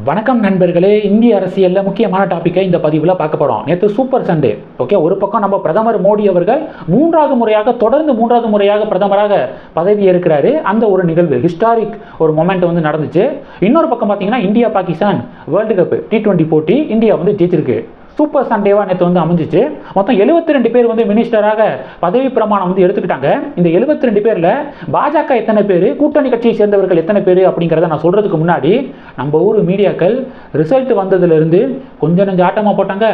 வணக்கம் நண்பர்களே இந்திய அரசியலில் முக்கியமான டாப்பிக்கை இந்த பதிவில் பார்க்க போகிறோம் நேற்று சூப்பர் சண்டே ஓகே ஒரு பக்கம் நம்ம பிரதமர் மோடி அவர்கள் மூன்றாவது முறையாக தொடர்ந்து மூன்றாவது முறையாக பிரதமராக பதவி ஏற்கிறாரு. அந்த ஒரு நிகழ்வு ஹிஸ்டாரிக் ஒரு மொமெண்ட் வந்து நடந்துச்சு. இன்னொரு பக்கம் பார்த்தீங்கன்னா India Pakistan world cup T twenty போட்டி இந்தியா வந்து ஜெயிச்சிருக்கு. சூப்பர் சண்டேவாக நேற்று வந்து அமைஞ்சிச்சு. மொத்தம் 72 ரெண்டு பேர் வந்து மினிஸ்டராக பதவி பிரமாணம் வந்து எடுத்துக்கிட்டாங்க. இந்த 72 ரெண்டு பேரில் பாஜக எத்தனை பேர் கூட்டணி கட்சியை சேர்ந்தவர்கள் எத்தனை பேர் அப்படிங்கிறத நான் சொல்கிறதுக்கு முன்னாடி நம்ம ஊர் மீடியாக்கள் ரிசல்ட் வந்ததுலேருந்து கொஞ்சம் நெஞ்சம் ஆட்டமாக போட்டாங்க.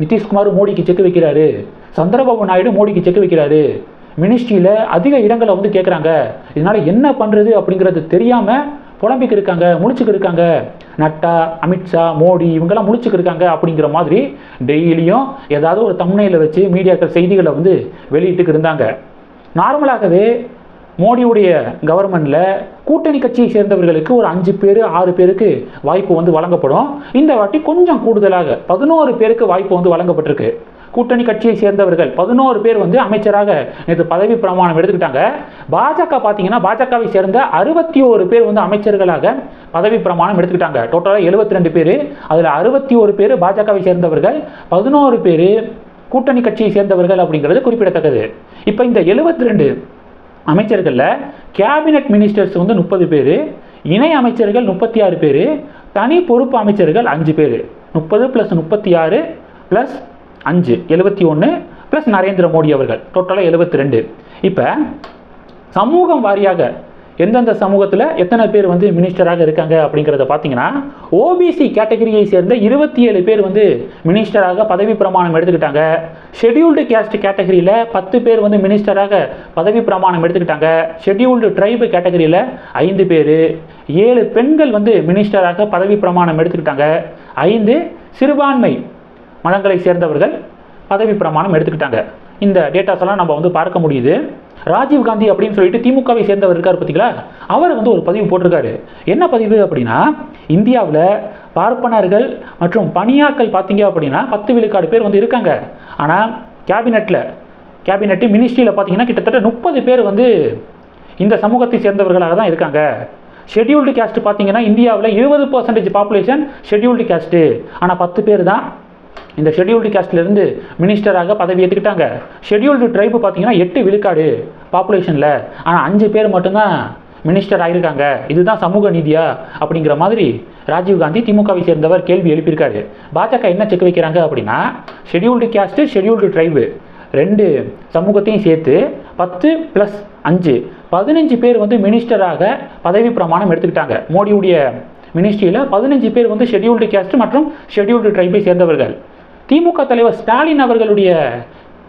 நிதிஷ்குமார் மோடிக்கு செக் வைக்கிறாரு. சந்திரபாபு நாயுடு மோடிக்கு செக் வைக்கிறாரு. மினிஸ்ட்ரியில் அதிக இடங்களை வந்து கேட்குறாங்க இதனால் என்ன பண்ணுறது அப்படிங்கிறது தெரியாமல் புலம்பிக்கு இருக்காங்க முழிச்சுக்கு இருக்காங்க நட்டா அமித்ஷா மோடி இவங்கெல்லாம் முழிச்சுக்கு இருக்காங்க அப்படிங்கிற மாதிரி டெய்லியும் ஏதாவது ஒரு தம்னையில் வச்சு மீடியாக்கள் செய்திகளை வந்து வெளியிட்டுக்கு இருந்தாங்க. நார்மலாகவே மோடியுடைய கவர்மெண்ட்டில் கூட்டணி கட்சியை சேர்ந்தவர்களுக்கு ஒரு அஞ்சு பேர் ஆறு பேருக்கு வாய்ப்பு வந்து வழங்கப்படும். இந்த வாட்டி கொஞ்சம் கூடுதலாக பதினோரு பேருக்கு வாய்ப்பு வந்து வழங்கப்பட்டிருக்கு. கூட்டணி கட்சியை சேர்ந்தவர்கள் பதினோரு பேர் வந்து அமைச்சராக நேற்று பதவி பிரமாணம் எடுத்துக்கிட்டாங்க. பாஜக பார்த்தீங்கன்னா பாஜகவை சேர்ந்த அறுபத்தி ஒரு பேர் வந்து அமைச்சர்களாக பதவி பிரமாணம் எடுத்துக்கிட்டாங்க. டோட்டலாக எழுபத்தி ரெண்டு பேர். அதில் அறுபத்தி ஒரு பேர் பாஜகவை சேர்ந்தவர்கள் பதினோரு பேர் கூட்டணி கட்சியை சேர்ந்தவர்கள் அப்படிங்கிறது குறிப்பிடத்தக்கது. இப்போ இந்த எழுபத்தி ரெண்டு அமைச்சர்களில் கேபினெட் மினிஸ்டர்ஸ் வந்து முப்பது பேர் இணை அமைச்சர்கள் முப்பத்தி ஆறு பேர் தனி பொறுப்பு அமைச்சர்கள் அஞ்சு பேர். முப்பது ப்ளஸ் முப்பத்தி ஆறு ப்ளஸ் அஞ்சு எழுபத்தி ஒன்று ப்ளஸ் நரேந்திர மோடி அவர்கள். டோட்டலாக எழுபத்தி ரெண்டு. இப்போ சமூகம் வாரியாக எந்தெந்த சமூகத்தில் எத்தனை பேர் வந்து மினிஸ்டராக இருக்காங்க அப்படிங்கிறத பார்த்தீங்கன்னா ஓபிசி கேட்டகரியை சேர்ந்த இருபத்தி ஏழு பேர் வந்து மினிஸ்டராக பதவி பிரமாணம் எடுத்துக்கிட்டாங்க. ஷெட்யூல்டு கேஸ்ட் கேட்டகரியில் பத்து பேர் வந்து மினிஸ்டராக பதவி பிரமாணம் எடுத்துக்கிட்டாங்க. ஷெட்யூல்டு ட்ரைபு கேட்டகரியில் ஐந்து பேர். ஏழு பெண்கள் வந்து மினிஸ்டராக பதவி பிரமாணம் எடுத்துக்கிட்டாங்க. ஐந்து சிறுபான்மை மதங்களை சேர்ந்தவர்கள் பதவி பிரமாணம் எடுத்துக்கிட்டாங்க. இந்த டேட்டாஸ் எல்லாம் நம்ம வந்து பார்க்க முடியுது. ராஜீவ் காந்தி அப்படின்னு சொல்லிட்டு திமுகவை சேர்ந்தவர் இருக்கார் பார்த்தீங்களா? அவர் வந்து ஒரு பதிவு போட்டிருக்காரு. என்ன பதிவு அப்படின்னா இந்தியாவில் பார்ப்பனர்கள் மற்றும் பணியாக்கள் பார்த்தீங்க அப்படின்னா பத்து விழுக்காடு பேர் வந்து இருக்காங்க. ஆனால் கேபினெட்டில் கேபினெட்டு மினிஸ்ட்ரியில் பார்த்தீங்கன்னா கிட்டத்தட்ட முப்பது பேர் வந்து இந்த சமூகத்தை சேர்ந்தவர்களாக தான் இருக்காங்க. ஷெட்யூல்டு கேஸ்ட் பார்த்தீங்கன்னா இந்தியாவில் இருபது பர்சன்டேஜ் பாப்புலேஷன் ஷெட்யூல்டு கேஸ்ட்டு ஆனால் பத்து பேர் தான் இந்த ஷெட்யூல்டு கேஸ்ட்லேருந்து மினிஸ்டராக பதவி ஏற்றுக்கிட்டாங்க ஷெட்யூல்டு ட்ரைபு பார்த்தீங்கன்னா எட்டு விழுக்காடு பாப்புலேஷனில் ஆனால் அஞ்சு பேர் மட்டும்தான் மினிஸ்டர் ஆகியிருக்காங்க இதுதான் சமூக நீதியா? அப்படிங்கிற மாதிரி ராஜீவ் காந்தி திமுகவை சேர்ந்தவர் கேள்வி எழுப்பியிருக்காரு. பாஜக என்ன செக் வைக்கிறாங்க அப்படின்னா ஷெட்யூல்டு கேஸ்ட்டு ஷெட்யூல்டு ட்ரைபு ரெண்டு சமூகத்தையும் சேர்த்து பத்து ப்ளஸ் அஞ்சு. பதினஞ்சு பேர் வந்து மினிஸ்டராக பதவி பிரமாணம் எடுத்துக்கிட்டாங்க. மோடியுடைய மினிஸ்ட்ரியில் பதினஞ்சு பேர் வந்து ஷெட்யூல்டு கேஸ்ட் மற்றும் ஷெட்யூல்டு ட்ரைபை சேர்ந்தவர்கள். திமுக தலைவர் ஸ்டாலின் அவர்களுடைய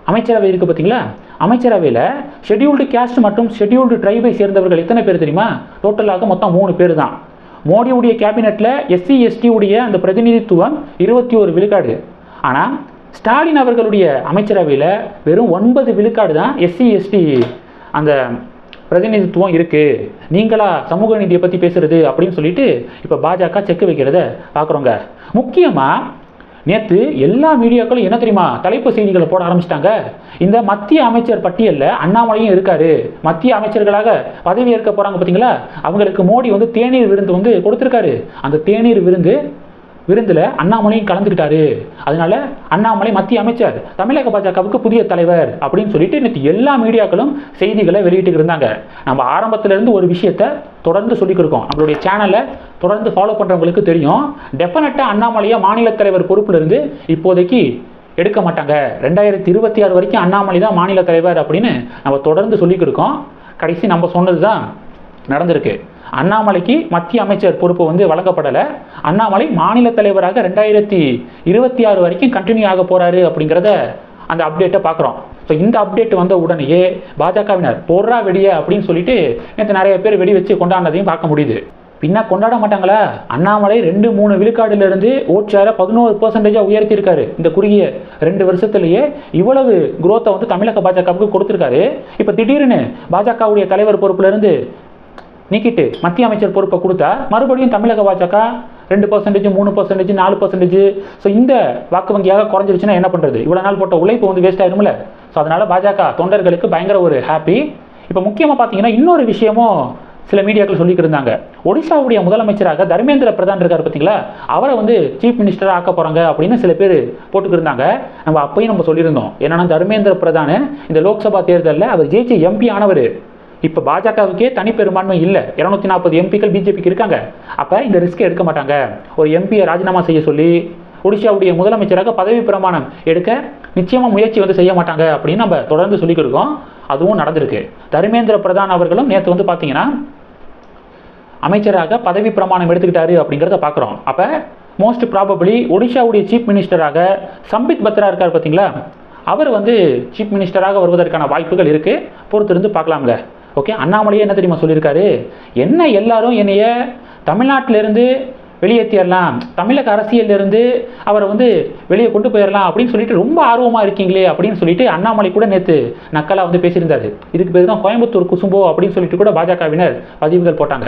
அமைச்சரவை இருக்குது பார்த்தீங்களா அமைச்சரவையில் ஷெட்யூல்டு கேஸ்ட் மற்றும் ஷெட்யூல்டு ட்ரைபை சேர்ந்தவர்கள் எத்தனை பேர் தெரியுமா? டோட்டலாக மொத்தம் மூணு பேர் தான் மோடியுடைய கேபினெட்டில் எஸ்சி எஸ்டி உடைய அந்த பிரதிநிதித்துவம் இருபத்தி ஒரு விழுக்காடு. ஆனால் ஸ்டாலின் அவர்களுடைய அமைச்சரவையில் வெறும் ஒன்பது விழுக்காடு தான் எஸ்சி எஸ்டி அந்த பிரதிநிதித்துவம் இருக்குது நீங்களா சமூக நீதியை பற்றி பேசுறது அப்படின்னு சொல்லிட்டு இப்போ பாஜக செக் வைக்கிறத பார்க்குறோங்க முக்கியமாக நேற்று எல்லா மீடியாக்களும் என்ன தெரியுமா தலைப்பு செய்திகளை போட ஆரம்பிச்சிட்டாங்க. இந்த மத்திய அமைச்சர் பட்டியலில் அண்ணாமலையும் இருக்காரு. மத்திய அமைச்சர்களாக பதவி ஏற்க போகிறாங்க பார்த்தீங்களா அவங்களுக்கு மோடி வந்து தேநீர் விருந்து வந்து கொடுத்துருக்காரு. அந்த தேநீர் விருந்து விருந்தில் அண்ணாமலையும் கலந்துக்கிட்டாரு. அதனால அண்ணாமலை மத்திய அமைச்சர் தமிழக பாஜகவுக்கு புதிய தலைவர் அப்படின்னு சொல்லிட்டு இன்னைக்கு எல்லா மீடியாக்களும் செய்திகளை வெளியிட்டு இருந்தாங்க. நம்ம ஆரம்பத்துல இருந்து ஒரு விஷயத்த தொடர்ந்து சொல்லிக்கிருக்கோம் நம்மளுடைய சேனலை தொடர்ந்து ஃபாலோ பண்ணுறவங்களுக்கு தெரியும். டெஃபினட்டாக அண்ணாமலையை மாநில தலைவர் பொறுப்பிலிருந்து இப்போதைக்கு எடுக்க மாட்டாங்க. ரெண்டாயிரத்தி இருபத்தி ஆறு வரைக்கும் அண்ணாமலை தான் மாநில தலைவர் அப்படின்னு நம்ம தொடர்ந்து சொல்லிக்கிருக்கோம் கடைசி நம்ம சொன்னது தான் நடந்திருக்கு. அண்ணாமலைக்கு மத்திய அமைச்சர் பொறுப்பு வந்து வழங்கப்படலை. அண்ணாமலை மாநில தலைவராக ரெண்டாயிரத்தி இருபத்தி ஆறு வரைக்கும் கண்டினியூ ஆக போறாரு அப்படிங்கிறத அந்த அப்டேட்டை பார்க்குறோம் ஸோ இந்த அப்டேட் வந்த உடனேயே பாஜகவினர் போடுறா வெடிய அப்படின்னு சொல்லிட்டு நேற்று நிறைய பேர் வெடி வச்சு கொண்டாடினதையும் பார்க்க முடியுது. பின்ன கொண்டாட மாட்டாங்களா? அண்ணாமலை ரெண்டு மூணு விழுக்காடுலேருந்து இருந்து பதினோரு பர்சன்டேஜாக உயர்த்தியிருக்காரு. இந்த குறுகிய ரெண்டு வருஷத்துலேயே இவ்வளவு குரோத்தை வந்து தமிழக பாஜகவுக்கு கொடுத்துருக்காரு. இப்போ திடீர்னு பாஜகவுடைய தலைவர் பொறுப்புலேருந்து நீக்கிட்டு மத்திய அமைச்சர் பொறுப்பை கொடுத்தா மறுபடியும் தமிழக பாஜக ரெண்டு பர்சன்டேஜ் மூணு பர்சன்டேஜ் நாலு பர்சன்டேஜ் ஸோ இந்த வாக்கு வங்கியாக குறைஞ்சிருச்சுன்னா என்ன பண்ணுறது இவ்வளோ நாள் போட்ட உழைப்பு வந்து வேஸ்ட் ஆயிரும்ல. ஸோ அதனால பாஜக தொண்டர்களுக்கு பயங்கர ஒரு ஹாப்பி இப்போ முக்கியமாக பார்த்தீங்கன்னா இன்னொரு விஷயமும் சில மீடியாக்கள் சொல்லிக்கிருந்தாங்க ஒடிசாவுடைய முதலமைச்சராக தர்மேந்திர பிரதான் இருக்கார் பார்த்தீங்களா? அவரை வந்து சீஃப் மினிஸ்டராக ஆக்க போகிறாங்க அப்படின்னு சில பேர் போட்டுக்கிருந்தாங்க நம்ம அப்பயும் நம்ம சொல்லியிருந்தோம். என்னன்னா தர்மேந்திர பிரதான் இந்த லோக்சபா தேர்தலில் அவர் ஜெயிச்ச எம்பி ஆனவர். இப்போ பாஜகவுக்கே தனி பெரும்பான்மை இல்லை இரநூத்தி நாற்பது எம்பிக்கள் பிஜேபிக்கு இருக்காங்க. அப்போ இந்த ரிஸ்க் எடுக்க மாட்டாங்க. ஒரு எம்பியை ராஜினாமா செய்ய சொல்லி ஒடிஷாவுடைய முதலமைச்சராக பதவி பிரமாணம் எடுக்க நிச்சயமாக முயற்சி வந்து செய்ய மாட்டாங்க அப்படின்னு நம்ம தொடர்ந்து சொல்லிக் இருக்கோம் அதுவும் நடந்திருக்கு. தர்மேந்திர பிரதான் அவர்களும் நேற்று வந்து பார்த்தீங்கன்னா அமைச்சராக பதவி பிரமாணம் எடுத்துக்கிட்டாரு அப்படிங்கிறத பார்க்குறோம் அப்போ மோஸ்ட் ப்ராபபிளி ஒடிஷாவுடைய சீஃப் மினிஸ்டராக சம்பித் பத்ரா இருக்கார் பார்த்தீங்களா அவர் வந்து சீஃப் மினிஸ்டராக வருவதற்கான வாய்ப்புகள் இருக்குது பொறுத்திருந்து பார்க்கலாம்ல. ஓகே அண்ணாமலையே என்ன தெரியுமா சொல்லியிருக்காரு? என்ன எல்லாரும் என்னைய தமிழ்நாட்டிலேருந்து வெளியேற்றிடலாம் தமிழக அரசியலிருந்து அவரை வந்து வெளியே கொண்டு போயிடலாம் அப்படின்னு சொல்லிட்டு ரொம்ப ஆர்வமாக இருக்கீங்களே அப்படின்னு சொல்லிட்டு அண்ணாமலை கூட நேற்று நக்கலாக வந்து பேசியிருந்தாரு. இதுக்கு பேர் தான் கோயம்புத்தூர் குசும்போ அப்படின்னு சொல்லிட்டு கூட பாஜகவினர் பதிவுகள் போட்டாங்க.